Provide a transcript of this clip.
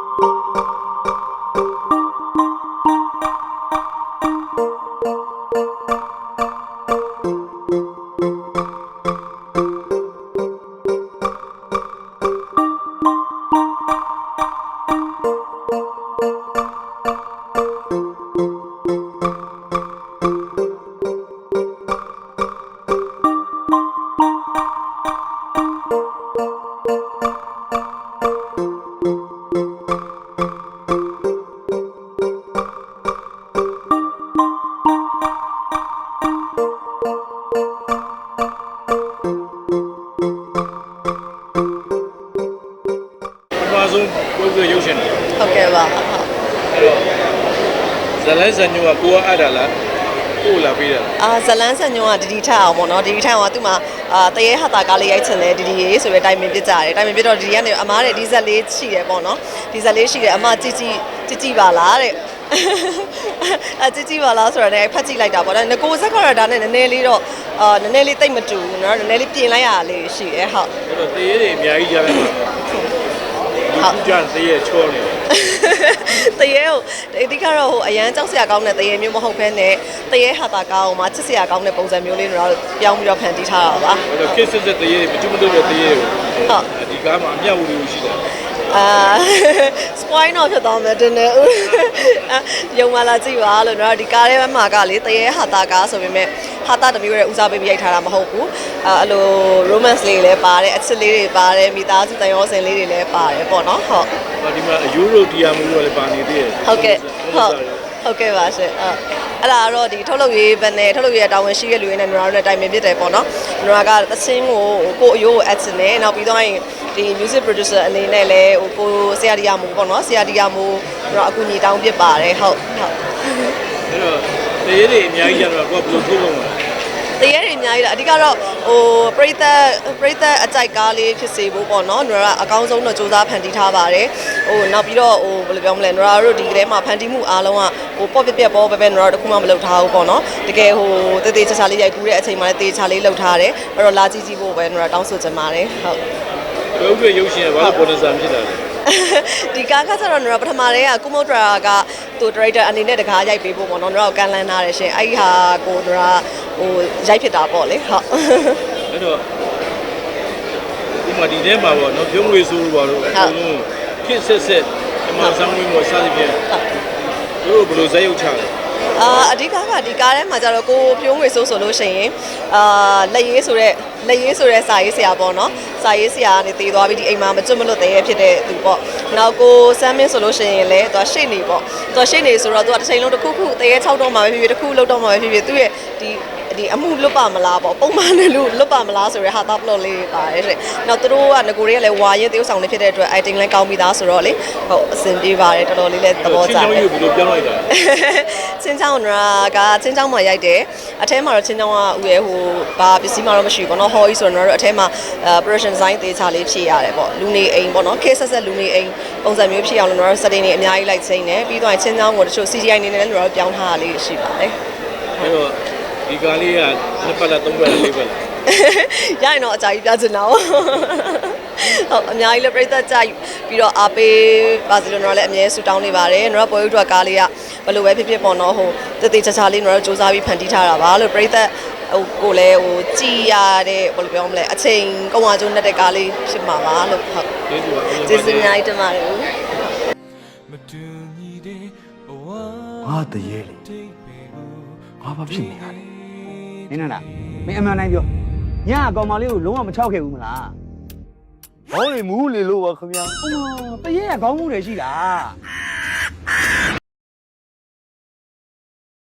ပ ဆုံးကိုယ်ကိုရုပ်ရှင်တယ်ဟုတ်ကဲ့ပါဟုတ်အဲ့တော့ဇလန်းစံညိုကကိုကအပ်တာလားကိုလာပေးတာလားအာဇလန်းဆန်ညုံကဒီဒီထအောင်ပေါ့နော်ဒီဒီထအောင်ကသူ့မှာအာတရေဟာတာကားလေးရိုက်ချင်တယ်ဒီဒီရေးဆိုရတိုင်ပင်ပြစ်ကြတယ်တိုင်ပင်ပြစ်တော့ဒီဒီကနေအမားတဲ့ဒီဇက်လေးရှိတယ်ပေါ့နော်ဒီဇက်လေးရှိတယ်အမကြည့်ကြည့်ကြည့်ကြည့်ပါလားတဲ့အကြည့်ကြည့်ပါလားဆိုတော့လည်းဖတ်ကြည့်လိုက်တာပေါ့နော်ငကိုဇက်ခရတာနဲ့နည်းနည်းလေးတော့အာနည်းနည်းလေးတိတ်မတူဘူးနော်နည်းနည်းလေးပြင်လိုက်ရတာလေးရှိတယ်ဟုတ်အဲ့တော့တရေတွေအများကြီးကြားတယ် မှာလူကြတရေချောနေတယ်တရေကိုအဓိကတော့ဟိုအရန်ကြောက်စရာကောင်းတဲ့တရေမျိုးမဟုတ်ဘဲနဲ့တရေဟာတာကောင်းမှချစ်စရာကောင်းတဲ့ပုံစံမျိုးလေးတော့ပြောင်းပြီးတော့ဖန်တီးထားတာပါအဲ့တော့ကိစ္စစစ်တရေတွေမကျွတ်မတို့တဲ့တရေကိုဟုတ်ဒီကားမှာအမြောက်ဝူလို့ရှိတယ်အာ spoil တော့ဖြစ်သွားမယ်တင်တယ်ဦးယုံမလာကြည့်ပါလို့တော့ဒီကားထဲမှာကလေတရေဟာတာကားဆိုပေမဲ့ ဟာတာတစ်မျိုးရဲ့ဦးစားပေးပြီးရိုက်ထားတာမဟုတ်ဘူးအာအဲ့လို romance လေးတွေလည်းပါတယ်အချစ်လေးတွေပါတယ်မိသားစုတန်ရောစင်လေးတွေလည်းပါတယ်ပေါ့နော်ဟုတ်ဒီမှာအယူရိုဒီယာမူတော့လည်းပါနေသေးတယ်ဟုတ်ကဲ့ဟုတ်ဟုတ်ကဲ့ပါရှင်အဲ့အဲ့ဒါကတော့ဒီထုတ်လုပ်ရေးဘက်နဲ့ထုတ်လုပ်ရေးတာဝန်ရှိတဲ့လူတွေနဲ့ညီတော်တို့နဲ့တိုင်ပင်ဖြစ်တယ်ပေါ့နော်ညီတော်ကသချင်းကိုကိုအယိုးကိုအပ်ချင်တယ်နောက်ပြီးတော့ရင်ဒီ music producer အနေနဲ့လည်းဟိုကိုဆရာဒီယာမူပေါ့နော်ဆရာဒီယာမူတော့အကူညီတောင်းဖြစ်ပါတယ်ဟုတ်ဟုတ်အဲ့တော့ တရေတွေအများကြီးကြားတော့ကိုကဘယ်လိုထုတ်လို့မလဲတရေတွေအများကြီးလားအဓိကတော့ဟိုပရိသတ်ပရိသတ်အကြိုက်ကားလေးဖြစ်စေဖို့ပေါ့နော်ညီတော်ကအကောင်းဆုံးတော့စူးစမ်းဖန်တီးထားပါတယ်ဟိုနောက်ပြီးတော့ဟိုဘယ်လိုပြောမလဲညီတော်တို့ဒီကလေးမှာဖန်တီးမှုအားလုံးကဟိုပေါ့ပြက်ပြက်ပေါ့ပဲပဲညီတော်တို့တခုမှမလုပ်ထားဘူးပေါ့နော်တကယ်ဟိုတေးသေးချာချာလေးရိုက်ကူးတဲ့အချိန်မှာလည်းတေးချာလေးလုပ်ထားတယ်အဲ့တော့လာကြည့်ကြည့်ဖို့ပဲညီတော်တောင်းဆိုချင်ပါတယ်ဟုတ်ကိုယ်ကိုရုပ်ရှင်ကဘာလို့ပေါ်နေစားဖြစ်တာလဲ ဒီကားကဆိုတော့နော်ပထမတည်းကကုမုတ်ဒရာကသူဒရိုက်တာအနေနဲ့တကားရိုက်ပေးဖို့ပေါ့နော်တော့ကန်လန်းထားတယ်ရှင်အဲ့ဒီဟာကိုတော့ဟိုရိုက်ဖြစ်တာပေါ့လေဟုတ်အဲ့တော့ဒီမှာဒီထဲမှာပေါ့နော်ပြုံးငွေဆိုးလို့ပါတော့အကုန်လုံးခစ်ဆက်ဆက်အမှန်ဆောင်ဝင်ကိုစသဖြင့်သူတို့ဘယ်လိုဇက်ရုပ်ချလဲ အာအဓိကကဒီကားထဲမှာကျတော့ကိုပြိုးငွေဆိုးဆိုလို့ရှိရင်အာလက်ရေးဆိုတဲ့လက်ရေးဆိုတဲ့စာရေးဆရာပေါ့နော်စာရေးဆရာကနေတည်သွားပြီးဒီအိမ်မှာမကျွတ်မလွတ်တည်းရဲ့ဖြစ်တဲ့သူပေါ့နောက်ကိုစမ်းမင်းဆိုလို့ရှိရင်လည်းသူကရှေ့နေပေါ့သူကရှေ့နေဆိုတော့သူကတစ်ချိန်လုံးတစ်ခုခုတည်းရဲ့6တော့မှာပဲဖြစ်ဖြစ်တစ်ခုလောက်တော့မှာပဲဖြစ်ဖြစ်သူရဲ့ဒီ ဒီအမှုလွတ်ပါမလားပေါ့ပုံမှန်နဲ့လို့လွတ်ပါမလားဆိုရဲဟာတာပလော့လေးပါတယ်တဲ့။နောက်သူတို့ကငကိုတွေကလည်းဝါရင်တရုပ်ဆောင်နေဖြစ်တဲ့အတွက် item လည်းကောင်းပြီးသားဆိုတော့လေဟုတ်အဆင်ပြေပါတယ်တော်တော်လေးလည်းသဘောကျချင်းတယ်ချောင်းကြီးကိုဘယ်လိုပြောင်းလိုက်တာလဲချင်းချောင်းကချင်းချောင်းမှာရိုက်တယ်အထဲမှာတော့ချင်းချောင်းကဥရဲ့ဟိုဘာပစ္စည်းမှတော့မရှိဘူးပေါ့နော်ဟော်ကြီးဆိုတော့တော့အထဲမှာ production design သေးချာလေးဖြည့်ရတယ်ပေါ့လူနေအိမ်ပေါ့နော် case ဆက်ဆက်လူနေအိမ်ပုံစံမျိုးဖြည့်အောင်လို့တော့ setting တွေအများကြီးလိုက်ချင်းတယ်ပြီးတော့ချင်းချောင်းကိုတချို့ CGI နေနဲ့လည်းတော့ပြောင်းထားတာလေးရှိပါတယ်အဲ့တော့ ဒီကားလေးကနှစ်ပတ်လားသုံးပတ်လားလေးပတ်လားရရင်တော့အကြိုက်ပြချင်တာပေါ့ဟုတ်အများကြီးလည်းပြိသက်ကြိုက်ပြီးတော့အားပေးပါစီလို့တော့လည်းအမြဲဆူတောင်းနေပါတယ်နော်ပွဲဥထွကားလေးကဘယ်လိုပဲဖြစ်ဖြစ်ပေါ့နော်ဟိုတည်တည်ချာချာလေးတော့စူးစမ်းပြီးဖန်တီးထားတာပါလို့ပြိသက်ဟိုကိုလည်းဟိုကြည်ရတဲ့ဘယ်လိုပြောမလဲအချိန်ကောင်းအောင်ကျုံးတဲ့ကားလေးဖြစ်မှာပါလို့ဟုတ်ကျေးဇူးပါကျေးဇူးအများကြီးတင်ပါတယ်ဦးမတူညီတဲ့ဘဝငါတရေလေငါဘာဖြစ်နေရလဲ နင်းနာမင်းအမှန်တိုင်းပြောညအကောင်မလေးကိုလုံးဝမချောက်ခဲ့ဘူးမလားဘောင်းလေမူးလေလို့ပါခင်ဗျာအမတရေကခေါင်းမူးတယ်ရှိတာ